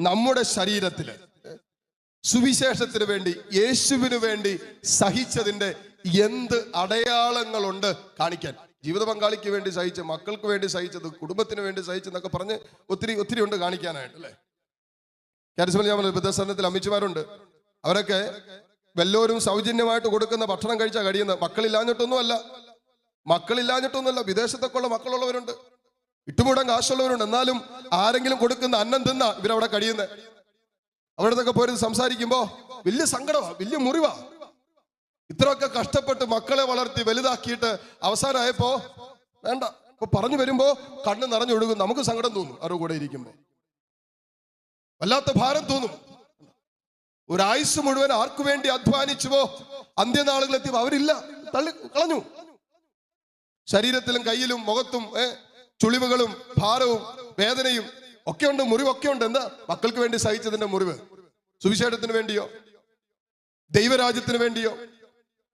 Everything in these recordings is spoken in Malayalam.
നമ്മുടെ ശരീരത്തിൽ സുവിശേഷത്തിന് വേണ്ടി യേശുവിന് വേണ്ടി സഹിച്ചതിന്റെ എന്ത് അടയാളങ്ങളുണ്ട് കാണിക്കാൻ. ജീവിത പങ്കാളിക്ക് വേണ്ടി സഹിച്ച് മക്കൾക്ക് വേണ്ടി സഹിച്ചത് കുടുംബത്തിന് വേണ്ടി സഹിച്ചെന്നൊക്കെ പറഞ്ഞ് ഒത്തിരി ഒത്തിരി ഉണ്ട് കാണിക്കാനായിട്ട് അല്ലേ? കാരിസ്മൽ ഞാൻ വൃദ്ധസദനത്തിൽ അവരൊക്കെ വല്ലവരും സൗജന്യമായിട്ട് കൊടുക്കുന്ന ഭക്ഷണം കഴിച്ചാൽ കഴിയുന്നത്. മക്കളില്ലാഞ്ഞിട്ടൊന്നുമല്ല. മക്കളില്ലാഞ്ഞിട്ടൊന്നുമല്ല. വിദേശത്തൊക്കെ ഉള്ള മക്കളുള്ളവരുണ്ട്. ഇട്ടുമൂടാൻ കാശുള്ളവരുണ്ട്. എന്നാലും ആരെങ്കിലും കൊടുക്കുന്ന അന്നം തിന്ന ഇവരവിടെ കഴിയുന്നത് അവിടത്തൊക്കെ പോയിരുന്ന് സംസാരിക്കുമ്പോ വലിയ സങ്കടമാ വലിയ മുറിവാ. ഇത്രയൊക്കെ കഷ്ടപ്പെട്ട് മക്കളെ വളർത്തി വലുതാക്കിയിട്ട് അവസാനമായപ്പോ വേണ്ട ഇപ്പൊ പറഞ്ഞു വരുമ്പോ കണ്ണ് നിറഞ്ഞൊഴുകും നമുക്ക് സങ്കടം തോന്നും അവരുടെ കൂടെ ഇരിക്കുമ്പോ. വല്ലാത്ത ഭാരം തോന്നും. ഒരായുസ് മുഴുവൻ ആർക്കു വേണ്ടി അധ്വാനിച്ചുവോ? അന്ത്യനാളുകളെത്തിയപ്പോ അവരില്ല. തള്ളി കളഞ്ഞു. ശരീരത്തിലും കയ്യിലും മുഖത്തും ഏ, ചുളിവുകളും ഭാരവും വേദനയും ഒക്കെ ഉണ്ട് മുറിവൊക്കെ ഉണ്ട് എന്താ? മക്കൾക്ക് വേണ്ടി സഹിച്ചതിന്റെ മുറിവ്. സുവിശേഷത്തിന് വേണ്ടിയോ? ദൈവരാജ്യത്തിന് വേണ്ടിയോ?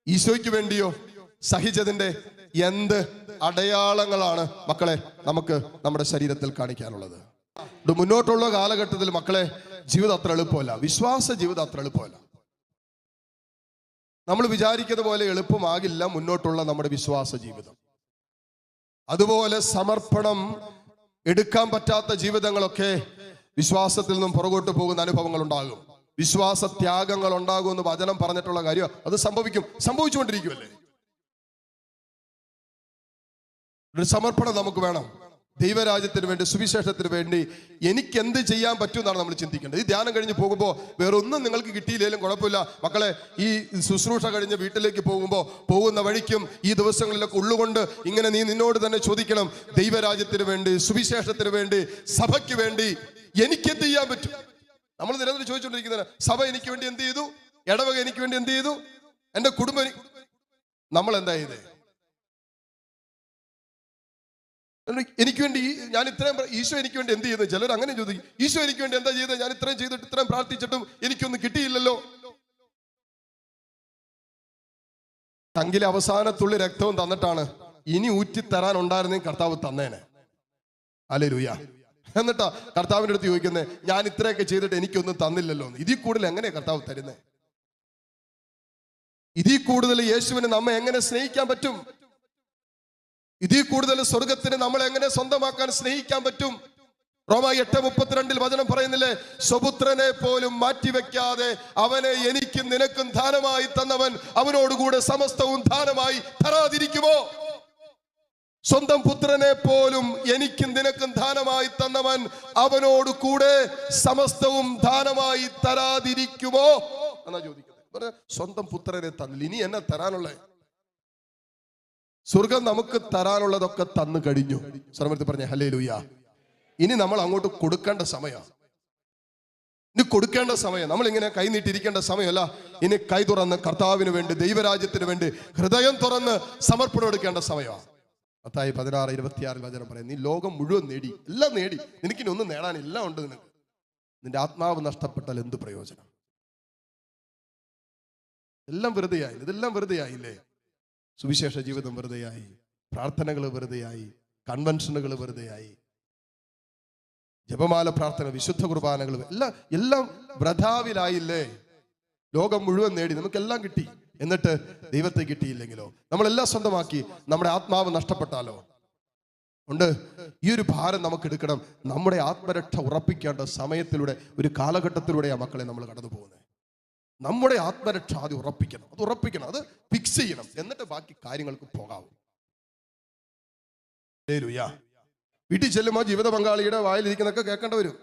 ഈശോയ്ക്ക് വേണ്ടിയോ? സഹിച്ചതിന്റെ എന്ത് അടയാളങ്ങളാണ് മക്കളെ നമുക്ക് നമ്മുടെ ശരീരത്തിൽ കാണിക്കാനുള്ളത്. മുന്നോട്ടുള്ള കാലഘട്ടത്തിൽ മക്കളെ ജീവിതം അത്ര എളുപ്പമല്ല. വിശ്വാസ ജീവിതം അത്ര എളുപ്പമല്ല. നമ്മൾ വിചാരിക്കുന്ന പോലെ എളുപ്പമാകില്ല മുന്നോട്ടുള്ള നമ്മുടെ വിശ്വാസ ജീവിതം. അതുപോലെ സമർപ്പണം എടുക്കാൻ പറ്റാത്ത ജീവിതങ്ങളൊക്കെ വിശ്വാസത്തിൽ നിന്നും പുറകോട്ട് പോകുന്ന അനുഭവങ്ങൾ ഉണ്ടാകും. വിശ്വാസ ത്യാഗങ്ങൾ ഉണ്ടാകും എന്ന് വചനം പറഞ്ഞിട്ടുള്ള കാര്യം അത് സംഭവിക്കും. സംഭവിച്ചുകൊണ്ടിരിക്കുമല്ലേ ഒരു സമർപ്പണം നമുക്ക് വേണം. ദൈവരാജ്യത്തിന് വേണ്ടി സുവിശേഷത്തിന് വേണ്ടി എനിക്ക് എന്ത് ചെയ്യാൻ പറ്റും എന്നാണ് നമ്മൾ ചിന്തിക്കേണ്ടത്. ഈ ധ്യാനം കഴിഞ്ഞ് പോകുമ്പോൾ വേറെ ഒന്നും നിങ്ങൾക്ക് കിട്ടിയില്ലെങ്കിലും കുഴപ്പമില്ല. മക്കളെ ഈ ശുശ്രൂഷ കഴിഞ്ഞ് വീട്ടിലേക്ക് പോകുമ്പോൾ പോകുന്ന വഴിക്കും ഈ ദിവസങ്ങളിലൊക്കെ ഉള്ളുകൊണ്ട് ഇങ്ങനെ നീ നിന്നോട് തന്നെ ചോദിക്കണം ദൈവരാജ്യത്തിന് വേണ്ടി സുവിശേഷത്തിന് വേണ്ടി സഭയ്ക്ക് വേണ്ടി എനിക്ക് എന്ത് ചെയ്യാൻ പറ്റും? നമ്മൾ നിരന്തരം ചോദിച്ചുകൊണ്ടിരിക്കുന്നത് സഭ എനിക്ക് വേണ്ടി എന്ത് ചെയ്തു? ഇടവക എനിക്ക് വേണ്ടി എന്ത് ചെയ്തു? എന്റെ കുടുംബം നമ്മൾ എന്താ ചെയ്തേ? എനിക്ക് വേണ്ടി ഞാൻ ഇത്രയും ഈശോ എനിക്ക് വേണ്ടി എന്ത് ചെയ്യുന്നത് ചിലർ അങ്ങനെ ചോദിക്കും. ഈശോ എനിക്ക് വേണ്ടി എന്താ ചെയ്തത്? ഞാൻ ഇത്രയും ചെയ്തിട്ട് ഇത്രയും പ്രാർത്ഥിച്ചിട്ടും എനിക്കൊന്നും കിട്ടിയില്ലല്ലോ. തങ്കിലെ അവസാനത്തുള്ളി രക്തവും തന്നിട്ടാണ് ഇനി ഊറ്റിത്തരാൻ ഉണ്ടായിരുന്നെങ്കിൽ കർത്താവ് തന്നേനെ. അല്ലെ രൂയ എന്നിട്ടാ കർത്താവിന്റെ അടുത്ത് ചോദിക്കുന്നത് ഞാൻ ഇത്രയൊക്കെ ചെയ്തിട്ട് എനിക്കൊന്നും തന്നില്ലല്ലോ. ഇതിൽ കൂടുതൽ എങ്ങനെയാ കർത്താവ് തരുന്നത് ഇതിൽ കൂടുതൽ യേശുവിനെ നമ്മെ എങ്ങനെ സ്നേഹിക്കാൻ പറ്റും? ഇതിൽ കൂടുതൽ സ്വർഗത്തിന് നമ്മൾ എങ്ങനെ സ്വന്തമാക്കാൻ സ്നേഹിക്കാൻ പറ്റും? റോമ എട്ട് മുപ്പത്തിരണ്ടിൽ വചനം പറയുന്നില്ലേ? സ്വപുത്രനെ പോലും മാറ്റിവെക്കാതെ അവനെ എനിക്കും നിനക്കും ധാനമായി തന്നവൻ അവനോടുകൂടെ സമസ്തവും ധാനമായി തരാതിരിക്കുമോ? സ്വന്തം പുത്രനെ പോലും എനിക്കും നിനക്കും ധാനമായി തന്നവൻ അവനോട് കൂടെ സമസ്തവും ധാനമായി തരാതിരിക്കുമോ? എന്നാ ചോദിക്കുന്നത്. സ്വന്തം പുത്രനെ തന്നില്ല. ഇനി എന്നെ തരാനുള്ളേ സ്വർഗം നമുക്ക് തരാനുള്ളതൊക്കെ തന്നു കഴിഞ്ഞു. സർവത്തിൽ പറഞ്ഞ ഹലേ ലൂയ ഇനി നമ്മൾ അങ്ങോട്ട് കൊടുക്കേണ്ട സമയമാണ് ഇനി കൊടുക്കേണ്ട സമയം. നമ്മൾ ഇങ്ങനെ കൈ സമയമല്ല. ഇനി കൈ തുറന്ന് കർത്താവിന് വേണ്ടി ദൈവരാജ്യത്തിന് വേണ്ടി ഹൃദയം തുറന്ന് സമർപ്പണം എടുക്കേണ്ട സമയമാണ് പത്തായി പതിനാറ് ഇരുപത്തിയാറിൽ വചനം പറയാം നീ ലോകം മുഴുവൻ നേടി എല്ലാം നേടി. നിനക്കിനി ഒന്നും നേടാൻ എല്ലാം ഉണ്ട് നിനക്ക്. നിന്റെ ആത്മാവ് നഷ്ടപ്പെട്ടാൽ എന്ത് പ്രയോജനം? എല്ലാം വെറുതെയായി ഇതെല്ലാം വെറുതെയായില്ലേ? സുവിശേഷ ജീവിതം വെറുതെയായി പ്രാർത്ഥനകൾ വെറുതെയായി കൺവെൻഷനുകൾ വെറുതെയായി. ജപമാല പ്രാർത്ഥന വിശുദ്ധ കുർബാനകൾ എല്ലാം എല്ലാം വ്രതാവിലായില്ലേ ലോകം മുഴുവൻ നേടി നമുക്കെല്ലാം കിട്ടി. എന്നിട്ട് ദൈവത്തെ കിട്ടിയില്ലെങ്കിലോ? നമ്മളെല്ലാം സ്വന്തമാക്കി നമ്മുടെ ആത്മാവ് നഷ്ടപ്പെട്ടാലോ? ഉണ്ട്. ഈ ഒരു ഭാരം നമുക്ക് എടുക്കണം നമ്മുടെ ആത്മരക്ഷ ഉറപ്പിക്കേണ്ട സമയത്തിലൂടെ ഒരു കാലഘട്ടത്തിലൂടെയാണ് മക്കളെ നമ്മൾ കടന്നു പോകുന്നത് നമ്മുടെ ആത്മരക്ഷ ആദ്യം ഉറപ്പിക്കണം. അത് ഉറപ്പിക്കണം. അത് ഫിക്സ് ചെയ്യണം. എന്നിട്ട് ബാക്കി കാര്യങ്ങൾക്ക് പോകാവൂ. വീട്ടിൽ ചെല്ലുമ്പോൾ ജീവിത പങ്കാളിയുടെ വായിലിരിക്കുന്നൊക്കെ കേൾക്കേണ്ട വരും.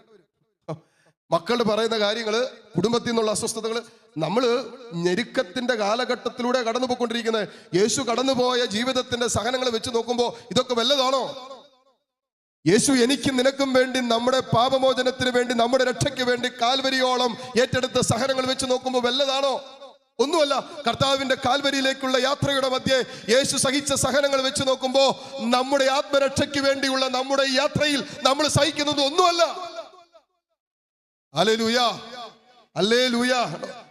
മക്കൾ പറയുന്ന കാര്യങ്ങൾ കുടുംബത്തിൽ നിന്നുള്ള അസ്വസ്ഥതകൾ നമ്മൾ ഞെരുക്കത്തിന്റെ കാലഘട്ടത്തിലൂടെ കടന്നു പോയിക്കൊണ്ടിരിക്കുന്നത് യേശു കടന്നുപോയ ജീവിതത്തിന്റെ സഹനങ്ങൾ വെച്ച് നോക്കുമ്പോൾ ഇതൊക്കെ വല്ലതാണോ? യേശു എനിക്കും നിനക്കും വേണ്ടി നമ്മുടെ പാപമോചനത്തിന് വേണ്ടി നമ്മുടെ രക്ഷയ്ക്ക് വേണ്ടി കാൽവരിയോളം ഏറ്റെടുത്ത സഹനങ്ങൾ വെച്ച് നോക്കുമ്പോൾ വല്ലതാണോ? ഒന്നുമല്ല കർത്താവിന്റെ കാൽവരിയിലേക്കുള്ള യാത്രയുടെ മധ്യേ യേശു സഹിച്ച സഹനങ്ങൾ വെച്ച് നോക്കുമ്പോൾ നമ്മുടെ ആത്മരക്ഷയ്ക്ക് വേണ്ടിയുള്ള നമ്മുടെ യാത്രയിൽ നമ്മൾ സഹിക്കുന്നത് ഒന്നുമല്ല. അലേ ലൂയ അല്ലേ ലൂയ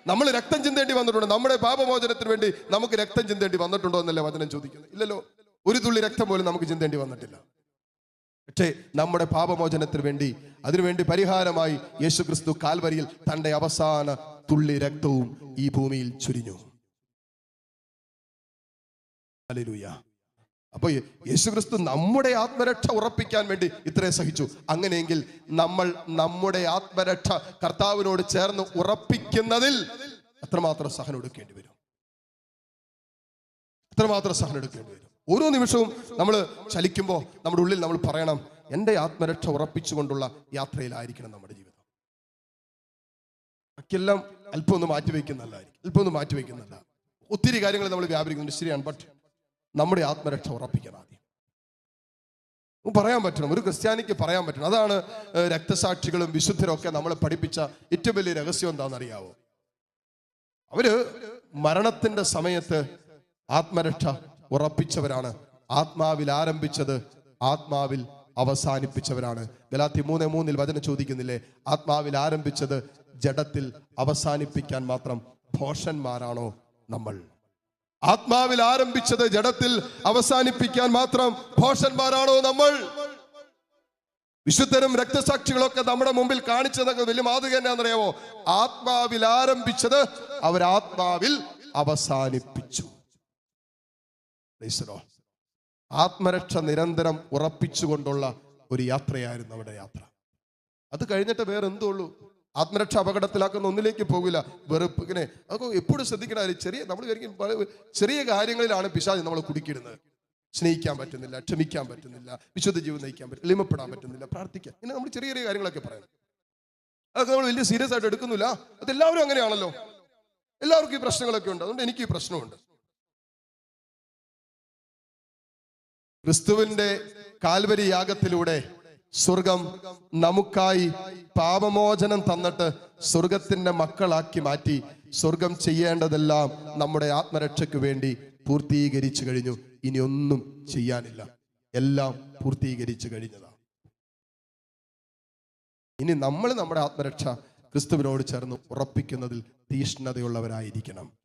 നമ്മൾ രക്തം ചിന്തേണ്ടി വന്നിട്ടുണ്ട്. നമ്മുടെ പാപമോചനത്തിന് വേണ്ടി നമുക്ക് രക്തം ചിന്തേണ്ടി വന്നിട്ടുണ്ടോ എന്നല്ലേ വചനം ചോദിക്കുന്നത്? ഇല്ലല്ലോ. ഒരു തുള്ളി രക്തം പോലും നമുക്ക് ചിന്തേണ്ടി വന്നിട്ടില്ല. പക്ഷേ നമ്മുടെ പാപമോചനത്തിന് വേണ്ടി അതിനുവേണ്ടി പരിഹാരമായി യേശു ക്രിസ്തു കാൽവരിയിൽ തന്റെ അവസാന തുള്ളി രക്തവും ഈ ഭൂമിയിൽ ചുരിഞ്ഞു. അപ്പൊ യേശുക്രിസ്തു നമ്മുടെ ആത്മരക്ഷ ഉറപ്പിക്കാൻ വേണ്ടി ഇത്രയും സഹിച്ചു. അങ്ങനെയെങ്കിൽ നമ്മൾ നമ്മുടെ ആത്മരക്ഷ കർത്താവിനോട് ചേർന്ന് ഉറപ്പിക്കുന്നതിൽ അത്രമാത്രം സഹനം എടുക്കേണ്ടി വരും. അത്രമാത്രം സഹനം എടുക്കേണ്ടി വരും. ഓരോ നിമിഷവും നമ്മൾ ചലിക്കുമ്പോൾ നമ്മുടെ ഉള്ളിൽ നമ്മൾ പറയണം എന്റെ ആത്മരക്ഷ ഉറപ്പിച്ചുകൊണ്ടുള്ള യാത്രയിലായിരിക്കണം നമ്മുടെ ജീവിതം. ബാക്കിയെല്ലാം അല്പം ഒന്ന് മാറ്റിവെക്കുന്നതല്ലായിരിക്കും അല്പം ഒന്ന് മാറ്റിവെക്കുന്നതല്ല ഒത്തിരി കാര്യങ്ങൾ നമ്മൾ വ്യാപരിക്കുന്നുണ്ട്. ശരിയാണ്. ബട്ട് നമ്മുടെ ആത്മരക്ഷ ഉറപ്പിക്കണം ആദ്യം. പറയാൻ പറ്റണം. ഒരു ക്രിസ്ത്യാനിക്ക് പറയാൻ പറ്റണം. അതാണ് രക്തസാക്ഷികളും വിശുദ്ധരും ഒക്കെ നമ്മളെ പഠിപ്പിച്ച ഏറ്റവും വലിയ രഹസ്യം എന്താണെന്നറിയാവോ? അവർ മരണത്തിന്റെ സമയത്ത് ആത്മരക്ഷ ഉറപ്പിച്ചവരാണ്. ആത്മാവിൽ ആരംഭിച്ചത് ആത്മാവിൽ അവസാനിപ്പിച്ചവരാണ്. ഗലാത്തി മൂന്ന് മൂന്നിൽ വചനം ചോദിക്കുന്നില്ലേ? ആത്മാവിൽ ആരംഭിച്ചത് ജഡത്തിൽ അവസാനിപ്പിക്കാൻ മാത്രം ഭോഷന്മാരാണോ നമ്മൾ? ആത്മാവിൽ ആരംഭിച്ചത് ജഡത്തിൽ അവസാനിപ്പിക്കാൻ മാത്രം ഭോഷന്മാരാണോ നമ്മൾ? വിശുദ്ധരും രക്തസാക്ഷികളൊക്കെ നമ്മുടെ മുമ്പിൽ കാണിച്ചതൊക്കെ വലിയ മാതൃക എന്നാണെന്നറിയാമോ? ആത്മാവിൽ ആരംഭിച്ചത് അവർ ആത്മാവിൽ അവസാനിപ്പിച്ചു. ആത്മരക്ഷ നിരന്തരം ഉറപ്പിച്ചുകൊണ്ടുള്ള ഒരു യാത്രയായിരുന്നു അവിടെ യാത്ര. അത് കഴിഞ്ഞിട്ട് വേറെ എന്തുള്ളൂ ആത്മരക്ഷ അപകടത്തിലാക്കുന്ന ഒന്നിലേക്ക് പോകില്ല. വെറുപ്പ് ഇങ്ങനെ അതൊക്കെ എപ്പോഴും ശ്രദ്ധിക്കണ ചെറിയ നമ്മൾ ചെറിയ കാര്യങ്ങളിലാണ് പിശാജ് നമ്മൾ കുടിക്കിടുന്നത് സ്നേഹിക്കാൻ പറ്റുന്നില്ല ക്ഷമിക്കാൻ പറ്റുന്നില്ല വിശുദ്ധ ജീവൻ നയിക്കാൻ പറ്റില്ല എളിമപ്പെടാൻ പറ്റുന്നില്ല പ്രാർത്ഥിക്കാൻ. ഇങ്ങനെ നമ്മൾ ചെറിയ ചെറിയ കാര്യങ്ങളൊക്കെ പറയുന്നത് അതൊക്കെ നമ്മൾ വലിയ സീരിയസ് ആയിട്ട് എടുക്കുന്നില്ല. അതെല്ലാവരും അങ്ങനെയാണല്ലോ. എല്ലാവർക്കും ഈ പ്രശ്നങ്ങളൊക്കെ ഉണ്ട്. അതുകൊണ്ട് എനിക്ക് ഈ പ്രശ്നമുണ്ട്. ക്രിസ്തുവിന്റെ കാൽവരി യാഗത്തിലൂടെ സ്വർഗം നമുക്കായി പാപമോചനം തന്നിട്ട് സ്വർഗത്തിന്റെ മക്കളാക്കി മാറ്റി സ്വർഗം ചെയ്യേണ്ടതെല്ലാം നമ്മുടെ ആത്മരക്ഷയ്ക്ക് വേണ്ടി പൂർത്തീകരിച്ചു കഴിഞ്ഞു. ഇനി ഒന്നും ചെയ്യാനില്ല. എല്ലാം പൂർത്തീകരിച്ചു കഴിഞ്ഞതാണ് ഇനി നമ്മൾ നമ്മുടെ ആത്മരക്ഷ ക്രിസ്തുവിനോട് ചേർന്ന് ഉറപ്പിക്കുന്നതിൽ തീഷ്ണതയുള്ളവരായിരിക്കണം.